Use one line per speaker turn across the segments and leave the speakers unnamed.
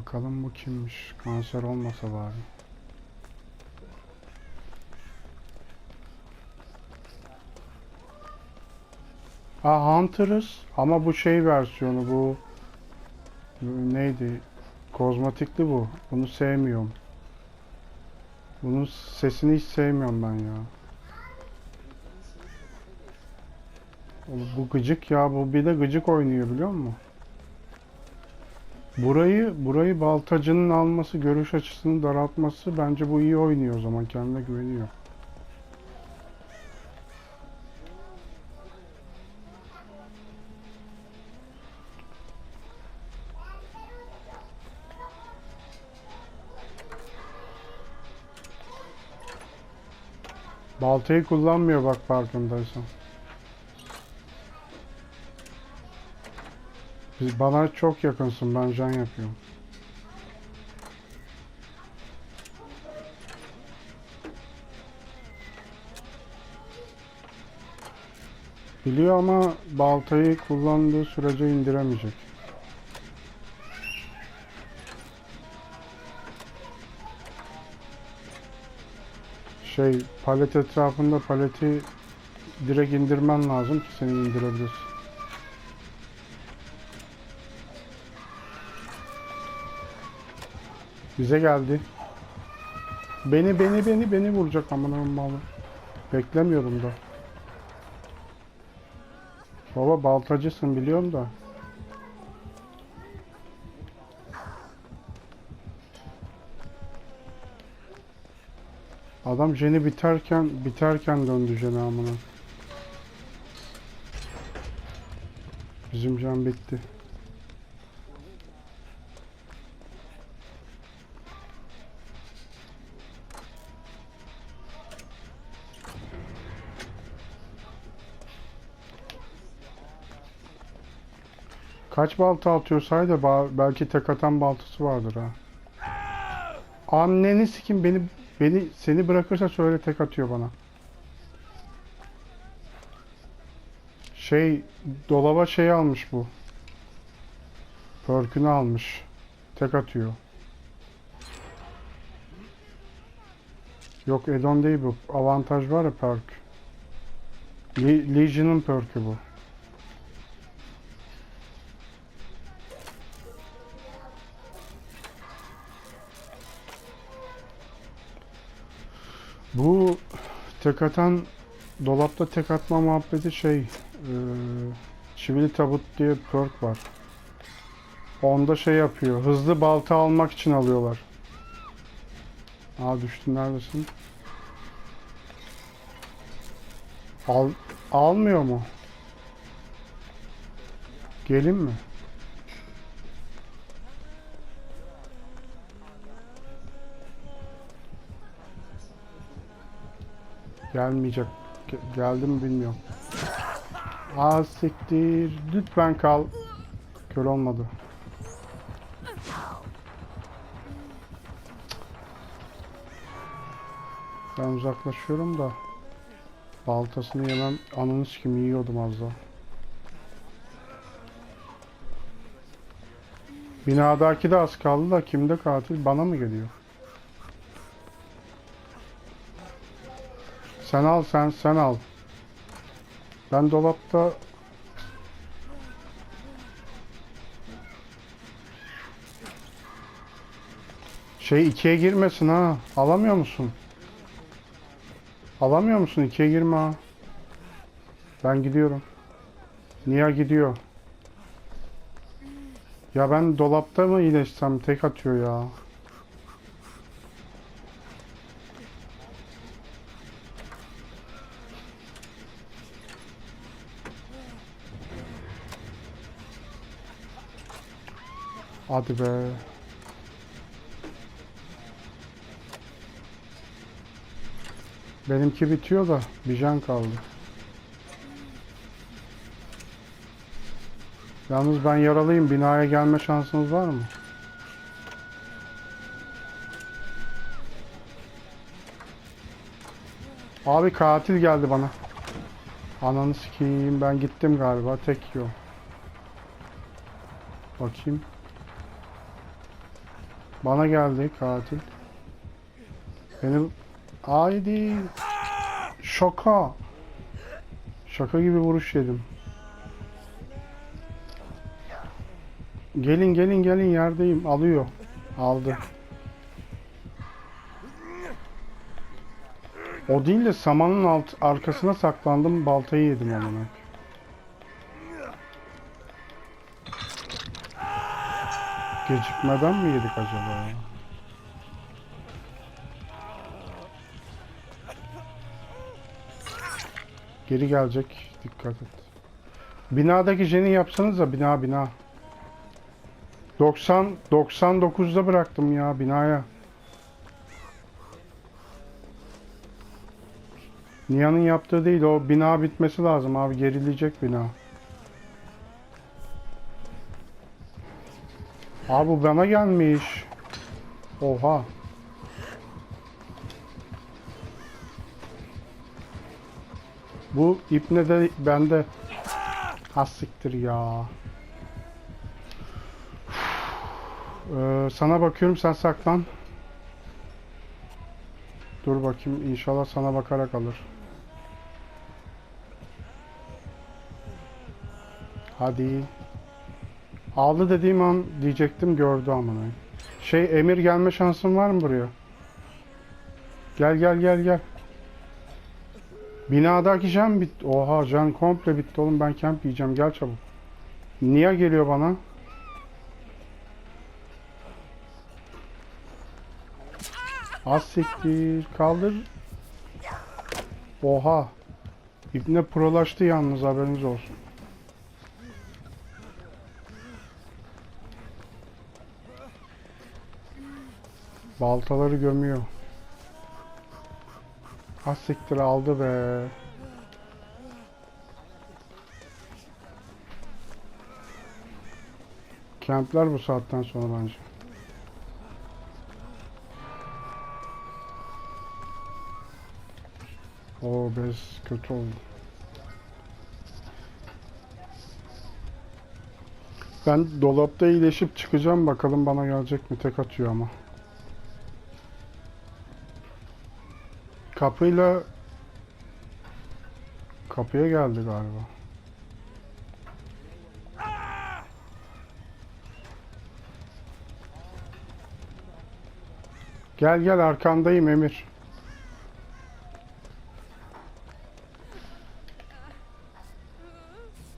Bakalım bu kimmiş? Kanser olmasa bari. Ha Hunter'ız ama bu şey versiyonu bu neydi? Kozmetikli bu. Bunu sevmiyorum. Bunun sesini hiç sevmiyorum ben ya. Bu gıcık ya. Bu bir de gıcık oynuyor biliyor musun? Burayı burayı baltacının alması, görüş açısını daraltması bence bu iyi oynuyor o zaman. Kendine güveniyor. Baltayı kullanmıyor bak farkındaysan. Bana çok yakınsın ben can yapıyorum. Biliyor ama baltayı kullandığı sürece indiremeyecek. Şey palet etrafında paleti direkt indirmen lazım ki seni indirebilirsin. Bize geldi. Beni beni beni beni vuracak amına malı. Beklemiyordum da. Baba baltacısın biliyorum da. Adam jeni biterken biterken döndü jeni amına. Bizim can bitti. Kaç balta atıyor say da belki tek atan baltası vardır ha. Anneni sikim beni beni seni bırakırsa söyle tek atıyor bana. Şey dolaba şey almış bu. Perk'ünü almış. Tek atıyor. Yok Edon değil bu. Avantaj var ya perk. Le- Legion'ın perk'ü bu. Bu tek atan dolapta tek atma muhabbeti şey e, çivili tabut diye perk var. Onda şey yapıyor. Hızlı balta almak için alıyorlar. Aa düştün neredesin? Al almıyor mu? Gelin mi? Gelmeyecek. Ge- geldi mi bilmiyorum. Aa. Lütfen kal. Kör olmadı. Ben uzaklaşıyorum da. Baltasını yemem. Ananı sikim yiyordum az daha. Binadaki de az kaldı da kimde katil? Bana mı geliyor? Sen al sen sen al. Ben dolapta şey ikiye girmesin ha. Alamıyor musun? Alamıyor musun? İkiye girme ha. Ben gidiyorum. Nia gidiyor. Ya ben dolapta mı iyileşsem tek atıyor ya. Hadi be. Benimki bitiyor da bir can kaldı. Yalnız ben yaralıyım. Binaya gelme şansınız var mı? Abi katil geldi bana. Ananı sikeyim ben gittim galiba tek yiyor. Bakayım. Bana geldi katil. Benim haydi şaka. Şaka gibi vuruş yedim. Gelin gelin gelin yerdeyim. Alıyor. Aldı. O değil de samanın alt, arkasına saklandım. Baltayı yedim amına. Gecikmeden mi yedik acaba? Geri gelecek. Dikkat et. Binadaki jeni yapsanız da bina bina. 90 99'da bıraktım ya binaya. Nihan'ın yaptığı değil o bina bitmesi lazım abi gerileyecek bina. Abi bu bana gelmiş. Oha. Bu ipne de bende. Ha siktir ya. Ee, sana bakıyorum sen saklan. Dur bakayım inşallah sana bakarak alır. Hadi. Aldı dediğim an diyecektim gördü amına. Şey Emir gelme şansın var mı buraya? Gel gel gel gel. Binadaki can bitti. Oha can komple bitti oğlum ben kamp yiyeceğim gel çabuk. Niye geliyor bana? Az siktir kaldır. Oha. İbne prolaştı yalnız haberiniz olsun. Baltaları gömüyor. Az siktir aldı be. Kempler bu saatten sonra bence. O bez kötü oldu. Ben dolapta iyileşip çıkacağım bakalım bana gelecek mi tek atıyor ama. Kapıyla kapıya geldi galiba. Gel gel arkandayım Emir.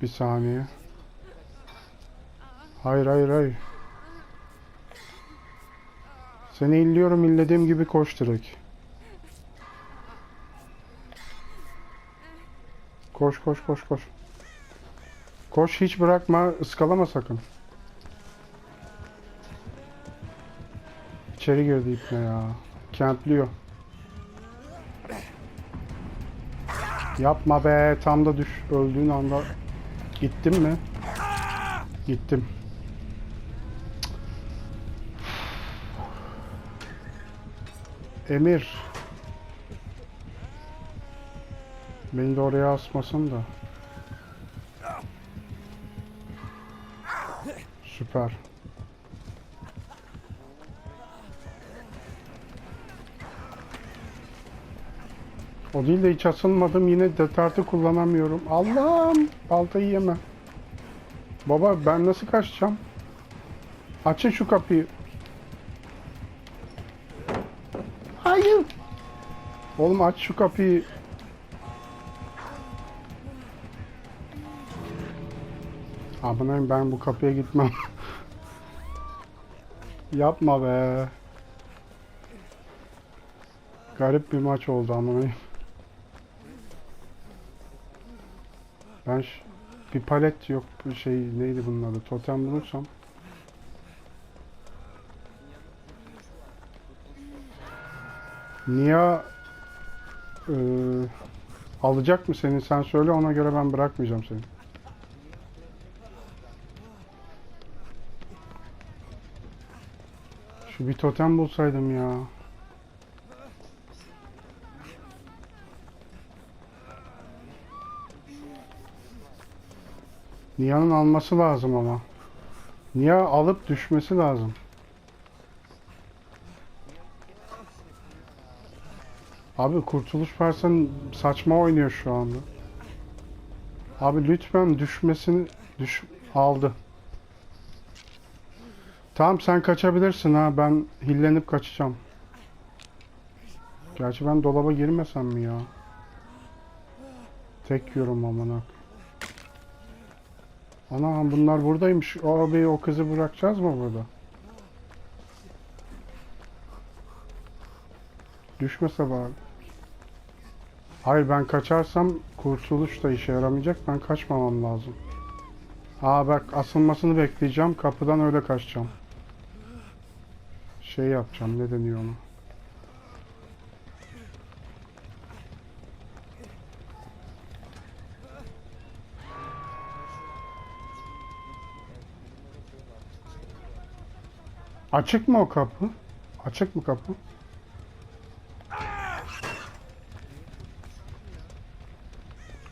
Bir saniye. Hayır hayır hayır. Seni illiyorum illediğim gibi koş direkt. Koş koş koş koş. Koş hiç bırakma ıskalama sakın. İçeri girdi ipne ya. Kentliyor. Yapma be tam da düş öldüğün anda gittim mi? Gittim. Emir. Beni de oraya asmasın da. Süper. O değil de hiç asılmadım yine detartı kullanamıyorum. Allah'ım baltayı yeme. Baba ben nasıl kaçacağım? Açın şu kapıyı. Hayır. Oğlum aç şu kapıyı. Abonayım ben bu kapıya gitmem. Yapma be. Garip bir maç oldu amanayım. Ben bir palet yok bir şey neydi bunun adı totem bulursam. Niye eee, alacak mı seni sen söyle ona göre ben bırakmayacağım seni. Bir totem bulsaydım ya. Nia'nın alması lazım ama. Nia alıp düşmesi lazım. Abi Kurtuluş Parsan saçma oynuyor şu anda. Abi lütfen düşmesini düş aldı. Tamam sen kaçabilirsin ha ben hillenip kaçacağım. Gerçi ben dolaba girmesem mi ya? Tek yorum amına. Ana bunlar buradaymış. Abi o kızı bırakacağız mı burada? Düşmese bari. Hayır ben kaçarsam kurtuluş da işe yaramayacak. Ben kaçmamam lazım. Aa bak asılmasını bekleyeceğim. Kapıdan öyle kaçacağım. Şey yapacağım. Ne deniyor ona? Açık mı o kapı? Açık mı kapı?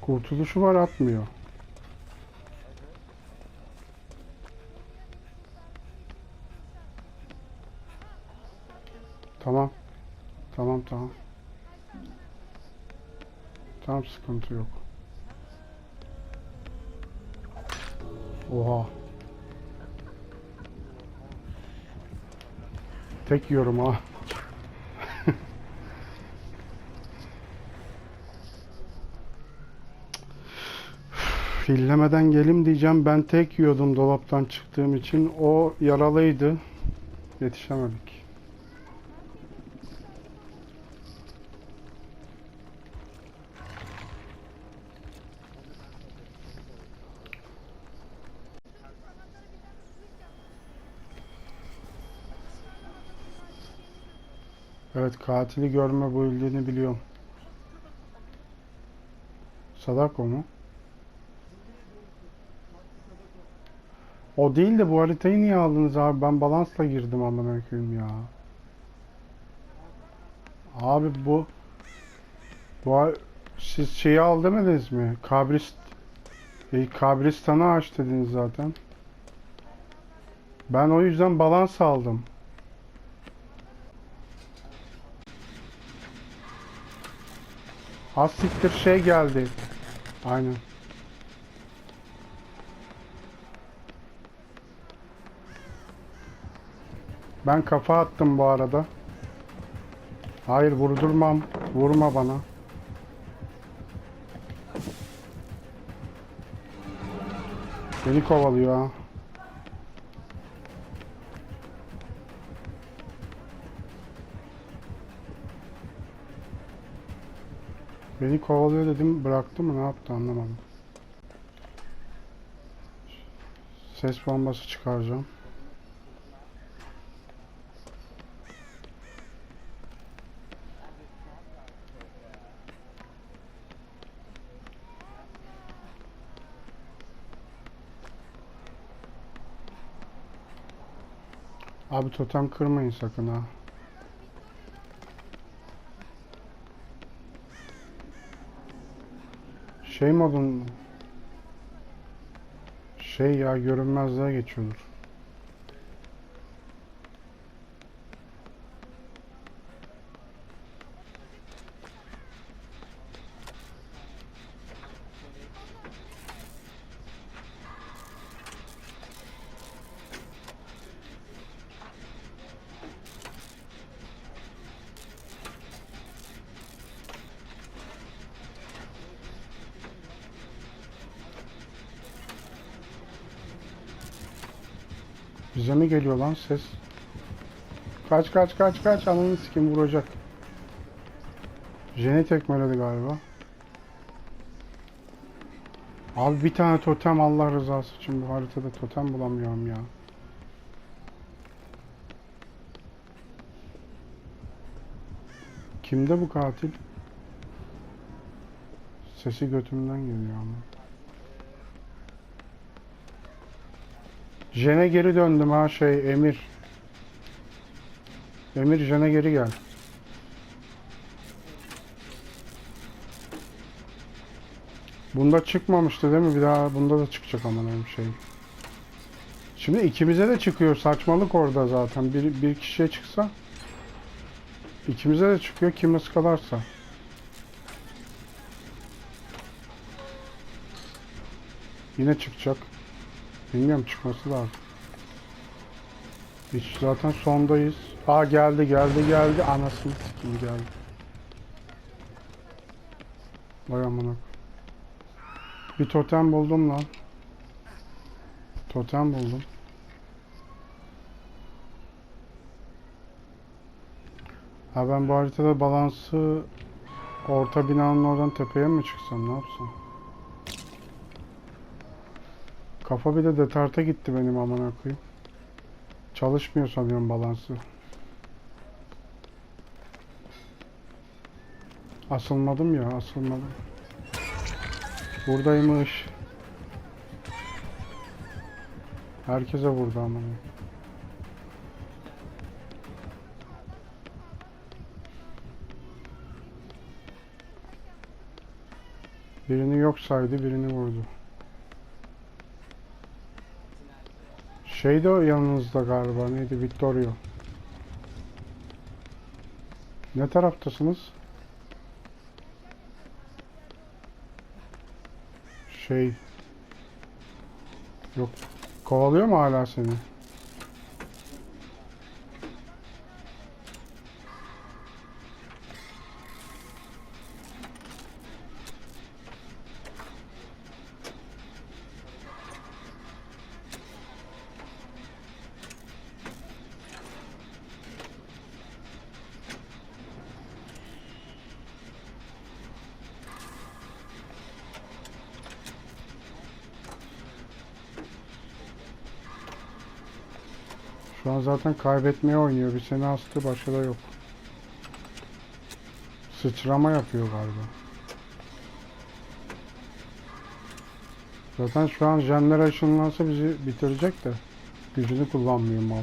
Kurtuluşu var atmıyor. Tamam. Tamam tamam. Tamam sıkıntı yok. Oha. Tek yiyorum ha. Fillemeden gelim diyeceğim. Ben tek yiyordum dolaptan çıktığım için. O yaralıydı. Yetişemedik. Evet katili görme bu ildiğini biliyorum. Sadako mu? O değil de bu haritayı niye aldınız abi? Ben balansla girdim amına koyayım ya. Abi bu bu siz şeyi al demediniz mi? Kabrist e, Kabristan'ı aç dediniz zaten. Ben o yüzden balans aldım. Az siktir şey geldi. Aynen. Ben kafa attım bu arada. Hayır vurdurmam. Vurma bana. Beni kovalıyor ha. Beni kovalıyor dedim bıraktı mı ne yaptı anlamadım. Ses bombası çıkaracağım. Abi totem kırmayın sakın ha. Şey modun şey ya görünmezliğe geçiyordur. Bize mi geliyor lan ses? Kaç kaç kaç kaç ananı sikim vuracak. Jeni tekmeledi galiba. Abi bir tane totem Allah rızası için bu haritada totem bulamıyorum ya. Kimde bu katil? Sesi götümden geliyor ama. Jene geri döndüm ha şey Emir. Emir Jene geri gel. Bunda çıkmamıştı değil mi? Bir daha bunda da çıkacak aman öyle şey. Şimdi ikimize de çıkıyor. Saçmalık orada zaten. Bir, bir kişiye çıksa ikimize de çıkıyor. Kim ıskalarsa. Yine çıkacak. Bilmiyorum çıkması lazım. Hiç zaten sondayız. Aa geldi geldi geldi. Anasını sikeyim geldi. Vay amına. Bir totem buldum lan. Totem buldum. Ha ben bu haritada balansı orta binanın oradan tepeye mi çıksam ne yapsam? Kafa bir de detarta gitti benim amına koyayım. Çalışmıyor sanıyorum balansı. Asılmadım ya asılmadım. Buradaymış. Herkese vurdu amına. Birini yok saydı, birini vurdu. Şey de yanınızda galiba, neydi? Vittorio. Ne taraftasınız? Şey... Yok. Kovalıyor mu hala seni? Şu an zaten kaybetmeye oynuyor. Bir seni astı başka da yok. Sıçrama yapıyor galiba. Zaten şu an jenler ışınlansa bizi bitirecek de. Gücünü kullanmıyor mal.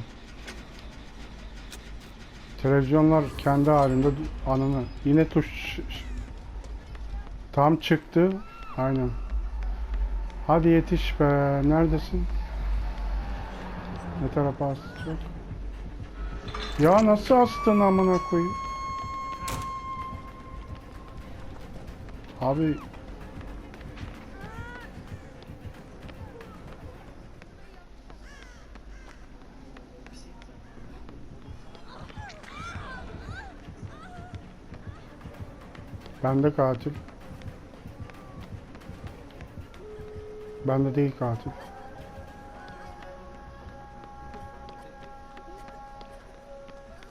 Televizyonlar kendi halinde anını. Yine tuş tam çıktı. Aynen. Hadi yetiş be. Neredesin? Ne tarafa asacak? Ya nasıl astın amına koyayım? Abi Ben de katil. Ben de değil katil.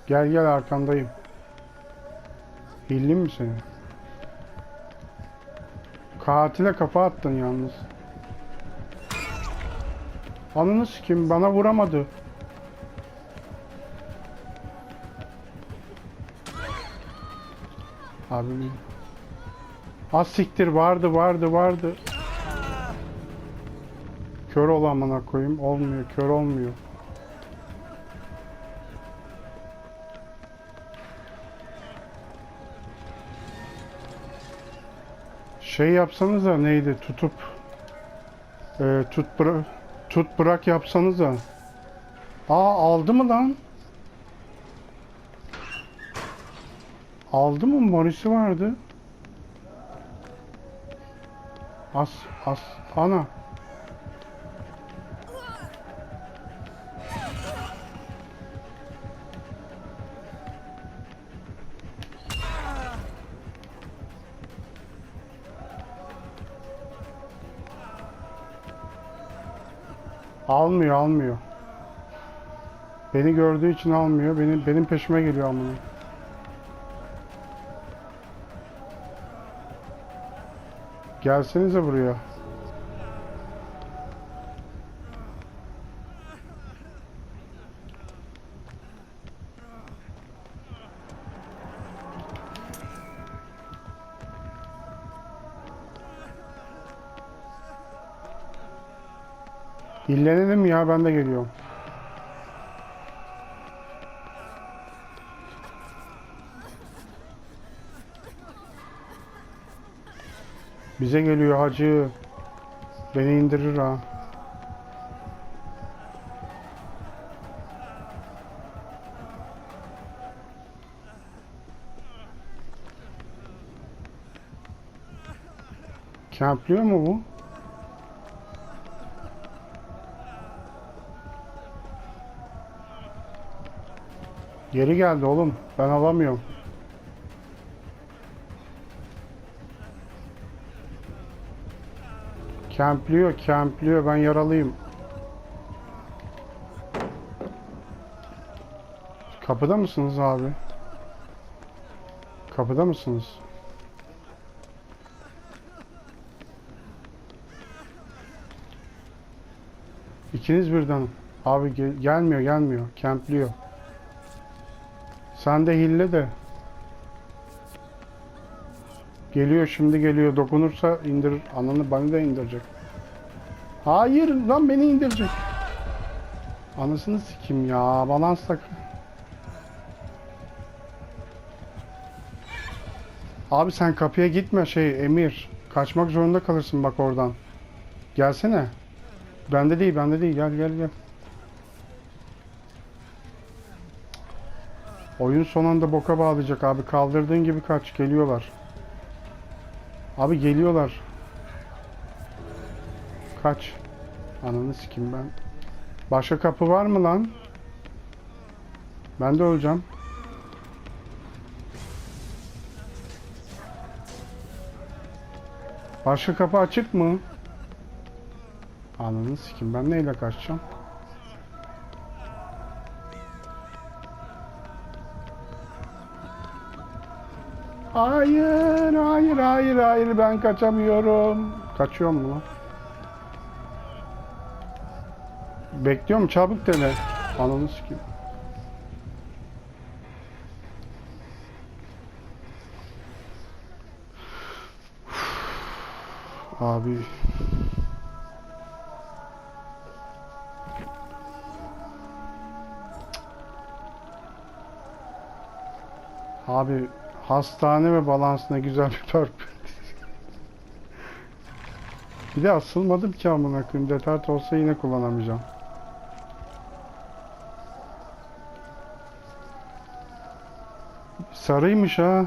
Gel gel arkandayım. Hillim mi seni? Katile kafa attın yalnız. Ananı kim bana vuramadı. Abi Az siktir vardı vardı vardı. Kör ol amına koyayım. Olmuyor kör olmuyor. Şey yapsanız da neydi tutup e, tut bıra tut bırak yapsanız da. Aa aldı mı lan? Aldı mı? Morisi vardı. As as ana. Almıyor almıyor. Beni gördüğü için almıyor. Benim benim peşime geliyor amına. Gelsenize buraya. Ben de geliyorum. Bize geliyor hacı. Beni indirir ha. Kempliyor mu bu? Geri geldi oğlum. Ben alamıyorum. Kempliyor, kempliyor. Ben yaralıyım. Kapıda mısınız abi? Kapıda mısınız? İkiniz birden. Abi gel- gelmiyor, gelmiyor. Kempliyor. Sen de hille de. Geliyor şimdi geliyor. Dokunursa indir. Ananı bana da indirecek. Hayır lan beni indirecek. Anasını sikim ya. Balans tak. Abi sen kapıya gitme şey Emir. Kaçmak zorunda kalırsın bak oradan. Gelsene. Bende değil, bende değil. Gel gel gel. Oyun son anda boka bağlayacak abi. Kaldırdığın gibi kaç. Geliyorlar. Abi geliyorlar. Kaç. Ananı sikim ben. Başka kapı var mı lan? Ben de öleceğim. Başka kapı açık mı? Ananı sikim ben neyle kaçacağım? Hayır, hayır, hayır, hayır ben kaçamıyorum. Kaçıyor mu lan? Bekliyorum çabuk dene. Ananı sikeyim. Abi. Abi hastane ve balansına güzel bir törp. bir de asılmadım ki amına koyayım. Detart olsa yine kullanamayacağım. Sarıymış ha.